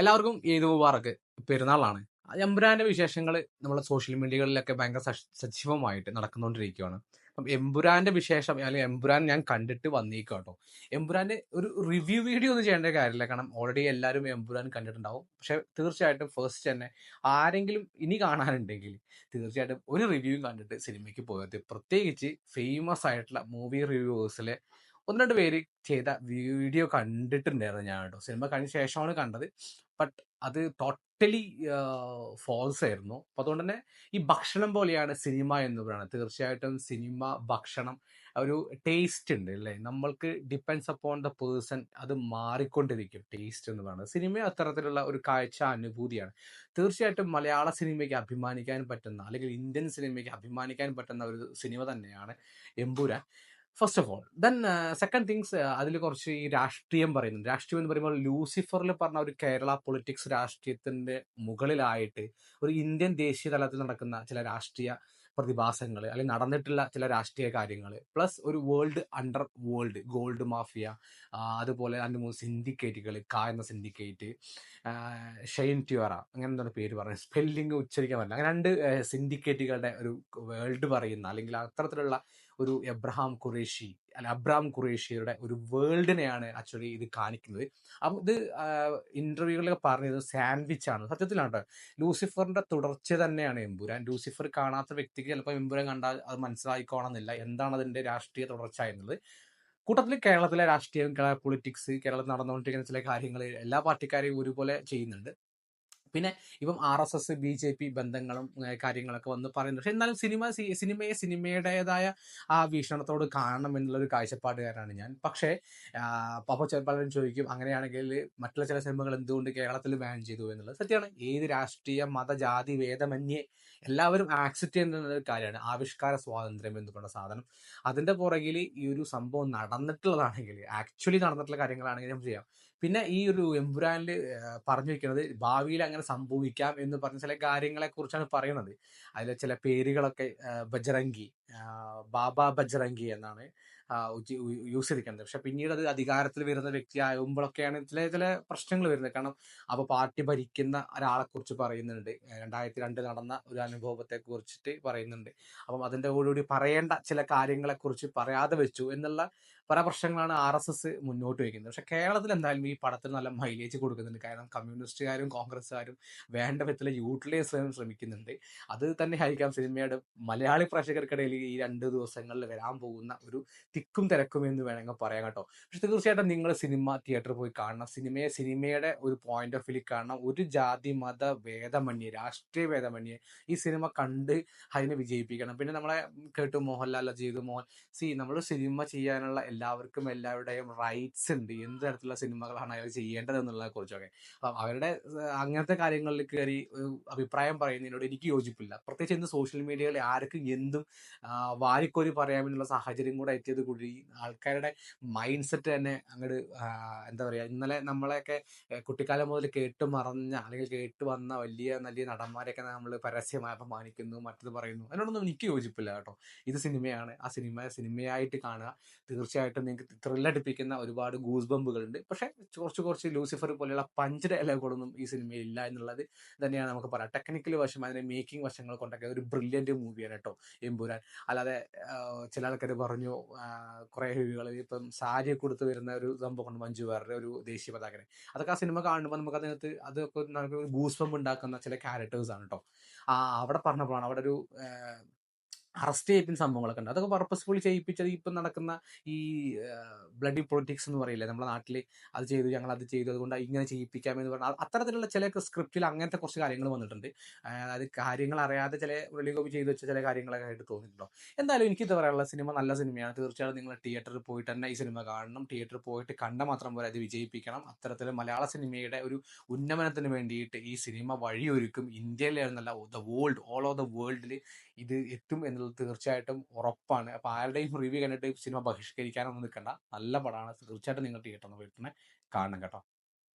എല്ലാവർക്കും ഈദ് മുബാറക്ക് പെരുന്നാളാണ്. എമ്പുരാന്റെ വിശേഷങ്ങൾ നമ്മളെ സോഷ്യൽ മീഡിയകളിലൊക്കെ ഭയങ്കര സജ് സജീവമായിട്ട് നടക്കുന്നുകൊണ്ടിരിക്കുകയാണ് അപ്പം എമ്പുരാന്റെ വിശേഷം അല്ലെങ്കിൽ എമ്പുരാൻ ഞാൻ കണ്ടിട്ട് വന്നേക്കും കേട്ടോ എമ്പുരാന്റെ ഒരു റിവ്യൂ വീഡിയോ ഒന്നും ചെയ്യേണ്ട കാര്യമില്ല. കാരണം ഓൾറെഡി എല്ലാവരും എമ്പുരാൻ കണ്ടിട്ടുണ്ടാവും. പക്ഷെ തീർച്ചയായിട്ടും ഫസ്റ്റ് തന്നെ ആരെങ്കിലും ഇനി കാണാനുണ്ടെങ്കിൽ തീർച്ചയായിട്ടും ഒരു റിവ്യൂ കണ്ടിട്ട് സിനിമയ്ക്ക് പോയത്. പ്രത്യേകിച്ച് ഫേമസ് ആയിട്ടുള്ള മൂവി റിവ്യൂവേഴ്സിലെ ഒന്ന് രണ്ട് പേര് ചെയ്ത വീഡിയോ കണ്ടിട്ടുണ്ടായിരുന്നു ഞാൻ കേട്ടോ സിനിമ കഴിഞ്ഞ ശേഷമാണ് കണ്ടത്. ബട്ട് അത് ടോട്ടലി ഫോൾസ് ആയിരുന്നു. അപ്പൊ അതുകൊണ്ട് തന്നെ ഈ ഭക്ഷണം പോലെയാണ് സിനിമ എന്ന് പറയുന്നത് തീർച്ചയായിട്ടും സിനിമ ഭക്ഷണം ഒരു ടേസ്റ്റ് ഉണ്ട് അല്ലേ? നമ്മൾക്ക് ഡിപ്പെൻസ് അപ്പോൺ ദ പേഴ്സൺ അത് മാറിക്കൊണ്ടിരിക്കും ടേസ്റ്റ് എന്ന് പറയുന്നത് സിനിമ അത്തരത്തിലുള്ള ഒരു കാഴ്ച അനുഭൂതിയാണ്. തീർച്ചയായിട്ടും മലയാള സിനിമയ്ക്ക് അഭിമാനിക്കാൻ പറ്റുന്ന അല്ലെങ്കിൽ ഇന്ത്യൻ സിനിമയ്ക്ക് അഭിമാനിക്കാൻ പറ്റുന്ന ഒരു സിനിമ തന്നെയാണ് Empuraan. First of all then second things അതിൽ കുറച്ച് ഈ രാഷ്ട്രീയം പറയുന്നുണ്ട്. രാഷ്ട്രീയം എന്ന് പറയുമ്പോൾ ലൂസിഫറിൽ പറഞ്ഞ ഒരു കേരള പൊളിറ്റിക്സ് രാഷ്ട്രീയത്തിന്റെ മുകളിലായിട്ട് ഒരു ഇന്ത്യൻ ദേശീയ തലത്തിൽ നടക്കുന്ന ചില രാഷ്ട്രീയ പ്രതിഭാസങ്ങൾ അല്ലെങ്കിൽ നടന്നിട്ടുള്ള ചില രാഷ്ട്രീയ കാര്യങ്ങൾ പ്ലസ് ഒരു world under world gold mafia അതുപോലെ അതിന് മൂന്ന് സിൻഡിക്കേറ്റുകൾ കാ എന്ന സിൻഡിക്കേറ്റ് ഷെയിൻ ട്യൂറ അങ്ങനെ എന്താണ് പേര് പറയുന്നത് സ്പെല്ലിംഗ് ഉച്ചരിക്കാൻ പറ്റില്ല. അങ്ങനെ രണ്ട് സിൻഡിക്കേറ്റുകളുടെ ഒരു വേൾഡ് പറയുന്ന അല്ലെങ്കിൽ അത്തരത്തിലുള്ള ഒരു എബ്രഹാം ഖുറേഷി അല്ല അബ്രാം ഖുറേഷിയുടെ ഒരു വേൾഡിനെയാണ് ആക്ച്വലി ഇത് കാണിക്കുന്നത്. അപ്പം ഇത് ഇന്റർവ്യൂകളിലൊക്കെ പറഞ്ഞത് സാൻഡ്വിച്ച് ആണ് സത്യത്തിലാണ് ലൂസിഫറിന്റെ തുടർച്ച തന്നെയാണ് എമ്പുരാൻ. ലൂസിഫർ കാണാത്ത വ്യക്തിക്ക് ചിലപ്പോൾ എമ്പുരാൻ കണ്ടാൽ അത് മനസ്സിലായിക്കോണമെന്നില്ല എന്താണ് അതിന്റെ രാഷ്ട്രീയ തുടർച്ച എന്നുള്ളത്? കൂട്ടത്തിൽ കേരളത്തിലെ രാഷ്ട്രീയം കേരള പൊളിറ്റിക്സ് കേരളത്തിൽ നടന്നുകൊണ്ടിരിക്കുന്ന ചില കാര്യങ്ങൾ എല്ലാ പാർട്ടിക്കാരെയും ഒരുപോലെ ചെയ്യുന്നുണ്ട്. പിന്നെ ഇപ്പം R S S B J P ബന്ധങ്ങളും കാര്യങ്ങളൊക്കെ വന്ന് പറയുന്നുണ്ട്. പക്ഷെ എന്നാലും സിനിമ സിനിമയെ സിനിമയുടേതായ ആ വീക്ഷണത്തോട് കാണണം എന്നുള്ളൊരു കാഴ്ചപ്പാടുകാരാണ് ഞാൻ. പക്ഷേ അപ്പോൾ പലരും ചോദിക്കും അങ്ങനെയാണെങ്കിൽ മറ്റുള്ള ചില സിനിമകൾ എന്തുകൊണ്ട് കേരളത്തിൽ ബാൻ ചെയ്തു? എന്നുള്ളത് സത്യമാണ്. ഏത് രാഷ്ട്രീയ മത ജാതി വേദമന്യേ എല്ലാവരും ആക്സെപ്റ്റ് ചെയ്യുന്ന ഒരു കാര്യമാണ്. ആവിഷ്കാര സ്വാതന്ത്ര്യം എന്ന് സാധനം. അതിന്റെ പുറകിൽ ഈ ഒരു സംഭവം നടന്നിട്ടുള്ളതാണെങ്കിൽ ആക്ച്വലി നടന്നിട്ടുള്ള കാര്യങ്ങളാണെങ്കിൽ നമുക്ക് ചെയ്യാം. പിന്നെ ഈ ഒരു എംപുരാനിൽ പറഞ്ഞു വെക്കുന്നത് ഭാവിയിൽ അങ്ങനെ സംഭവിക്കാം എന്ന് പറഞ്ഞ ചില കാര്യങ്ങളെ കുറിച്ചാണ് പറയുന്നത്. അതിൽ ചില പേരുകളൊക്കെ ബജറങ്കി ബാബ ബജറങ്കി എന്നാണ് യൂസ് ചെയ്തിരിക്കുന്നത് പക്ഷെ പിന്നീട് അത് അധികാരത്തിൽ വരുന്ന വ്യക്തി ആകുമ്പോഴൊക്കെയാണ് ചില ചില പ്രശ്നങ്ങൾ വരുന്നത്. കാരണം അപ്പോൾ പാർട്ടി ഭരിക്കുന്ന ഒരാളെ കുറിച്ച് പറയുന്നുണ്ട്. രണ്ടായിരത്തി രണ്ട് നടന്ന ഒരു അനുഭവത്തെ കുറിച്ചിട്ട് പറയുന്നുണ്ട്. അപ്പം അതിന്റെ കൂടി പറയേണ്ട ചില കാര്യങ്ങളെ കുറിച്ച് പറയാതെ വെച്ചു എന്നുള്ള പല പ്രശ്നങ്ങളാണ് ആർ എസ് എസ് മുന്നോട്ട് വയ്ക്കുന്നത്. പക്ഷെ കേരളത്തിൽ എന്തായാലും ഈ പടത്തിന് നല്ല മൈലേജ് കൊടുക്കുന്നുണ്ട്. കാരണം കമ്മ്യൂണിസ്റ്റുകാരും കോൺഗ്രസ്സുകാരും വേണ്ട വിധത്തിൽ യൂട്ടിലൈസ് ചെയ്യാൻ ശ്രമിക്കുന്നുണ്ട്. അത് തന്നെ ആയിരിക്കാം സിനിമയുടെ മലയാളി പ്രേക്ഷകർക്കിടയിൽ ഈ രണ്ട് ദിവസങ്ങളിൽ വരാൻ പോകുന്ന ഒരു തിക്കും തിരക്കും എന്ന് വേണമെങ്കിൽ പറയാം കേട്ടോ. പക്ഷെ തീർച്ചയായിട്ടും നിങ്ങൾ സിനിമ തിയേറ്ററിൽ പോയി കാണണം. സിനിമയെ സിനിമയുടെ ഒരു പോയിന്റ് ഓഫ് വ്യൂ കാണണം. ഒരു ജാതി മത ഭേദമന്യേ രാഷ്ട്രീയ ഭേദമന്യേ ഈ സിനിമ കണ്ട് അതിനെ വിജയിപ്പിക്കണം. പിന്നെ നമ്മളെ കേട്ടു മോഹൻലാൽ ചെയ്തു മോഹൻ സി നമ്മൾ സിനിമ ചെയ്യാനുള്ള എല്ലാവർക്കും എല്ലാവരുടെയും റൈറ്റ്സ് ഉണ്ട്. എന്ത് തരത്തിലുള്ള സിനിമകളാണ് അയാൾ ചെയ്യേണ്ടത് എന്നുള്ളതിനെ കുറിച്ചൊക്കെ. അപ്പം അവരുടെ അങ്ങനത്തെ കാര്യങ്ങളിൽ കയറി അഭിപ്രായം പറയുന്നതിനോട് എനിക്ക് യോജിപ്പില്ല. പ്രത്യേകിച്ച് ഇന്ന് സോഷ്യൽ മീഡിയയിൽ ആർക്കും എന്തും വാരിക്കോരി പറയാമെന്നുള്ള സാഹചര്യം കൂടെ എത്തിയത് കൂടി ആൾക്കാരുടെ മൈൻഡ് സെറ്റ് തന്നെ അങ്ങോട്ട് എന്താ പറയുക ഇന്നലെ നമ്മളെയൊക്കെ കുട്ടിക്കാലം മുതൽ കേട്ട് മറഞ്ഞ അല്ലെങ്കിൽ കേട്ട് വന്ന വലിയ വലിയ നടന്മാരെയൊക്കെ നമ്മൾ പരസ്യമായി അപമാനിക്കുന്നു മറ്റത് പറയുന്നു. അതിനോടൊന്നും എനിക്ക് യോജിപ്പില്ല കേട്ടോ. ഇത് സിനിമയാണ്. ആ സിനിമ സിനിമയായിട്ട് കാണുക. തീർച്ചയായിട്ടും ആയിട്ട് നിങ്ങൾക്ക് ത്രില്ലടിപ്പിക്കുന്ന ഒരുപാട് ഗൂസ് ബമ്പുകളുണ്ട് പക്ഷേ കുറച്ച് കുറച്ച് ലൂസിഫർ പോലെയുള്ള പഞ്ച് ഡയലോഗുകളൊന്നും ഈ സിനിമയിൽ ഇല്ല എന്നുള്ളത് തന്നെയാണ് നമുക്ക് പറയാം. ടെക്നിക്കൽ വശം അതിന്റെ മേക്കിംഗ് വശങ്ങൾ കൊണ്ടൊക്കെ ഒരു ബ്രില്യന്റ് മൂവിയാണ് കേട്ടോ എമ്പുരാൻ. അല്ലാതെ ചില ആൾക്കാർ പറഞ്ഞു കുറേ ഹെവികൾ ഇപ്പം സാരി കൊടുത്ത് വരുന്ന ഒരു സംഭവം കൊണ്ട് മഞ്ജു വേറെ ഒരു ദേശീയ പതാകനെ. അതൊക്കെ ആ സിനിമ കാണുമ്പോൾ നമുക്ക് അതിനകത്ത് അതൊക്കെ നമുക്ക് ഗൂസ് ബമ്പ് ഉണ്ടാക്കുന്ന ചില ക്യാരക്ടേഴ്സ് ആണ് കേട്ടോ. ആ അവിടെ പറഞ്ഞപ്പോഴാണ് അവിടെ ഒരു അറസ്റ്റ് ചെയ്യിപ്പിക്കുന്ന സംഭവങ്ങളൊക്കെ ഉണ്ട്. അതൊക്കെ പർപ്പസ്ഫുള്ളി ചെയ്യിപ്പിച്ചത് ഇപ്പം നടക്കുന്ന ഈ ബ്ലഡി പൊളിറ്റിക്സ് എന്ന് പറയില്ലേ? നമ്മുടെ നാട്ടിൽ അത് ചെയ്തു ഞങ്ങൾ അത് ചെയ്തു അതുകൊണ്ട് ഇങ്ങനെ ചെയ്യിപ്പിക്കാമെന്ന് പറഞ്ഞാൽ അത്തരത്തിലുള്ള ചില സ്ക്രിപ്റ്റിൽ അങ്ങനത്തെ കുറച്ച് കാര്യങ്ങൾ വന്നിട്ടുണ്ട്. അതായത് കാര്യങ്ങൾ അറിയാതെ ചില മുരളിഗോപി ചെയ്തു വെച്ച ചില കാര്യങ്ങളൊക്കെ ആയിട്ട് തോന്നിയിട്ടുണ്ടോ? എന്തായാലും എനിക്കിത് പറയാനുള്ള സിനിമ നല്ല സിനിമയാണ്. തീർച്ചയായും നിങ്ങൾ തിയേറ്ററിൽ പോയിട്ട് തന്നെ ഈ സിനിമ കാണണം. തിയേറ്ററിൽ പോയിട്ട് കണ്ട മാത്രം പോലെ അത് വിജയിപ്പിക്കണം. അത്തരത്തിൽ മലയാള സിനിമയുടെ ഒരു ഉന്നമനത്തിന് വേണ്ടിയിട്ട് ഈ സിനിമ വഴിയൊരുക്കും. ഇന്ത്യയിലെ നല്ല the world all of the വേൾഡിൽ ഇത് എത്തും എന്നുള്ളത് തീർച്ചയായിട്ടും ഉറപ്പാണ്. അപ്പോൾ ആരുടെയും റിവ്യൂ കണ്ടിട്ട് സിനിമ ബഹിഷ്കരിക്കാനൊന്നും നിൽക്കണ്ട നല്ല പടമാണ്. തീർച്ചയായിട്ടും നിങ്ങൾ തിയേറ്ററിൽ പോയിട്ട് കാണണം കേട്ടോ.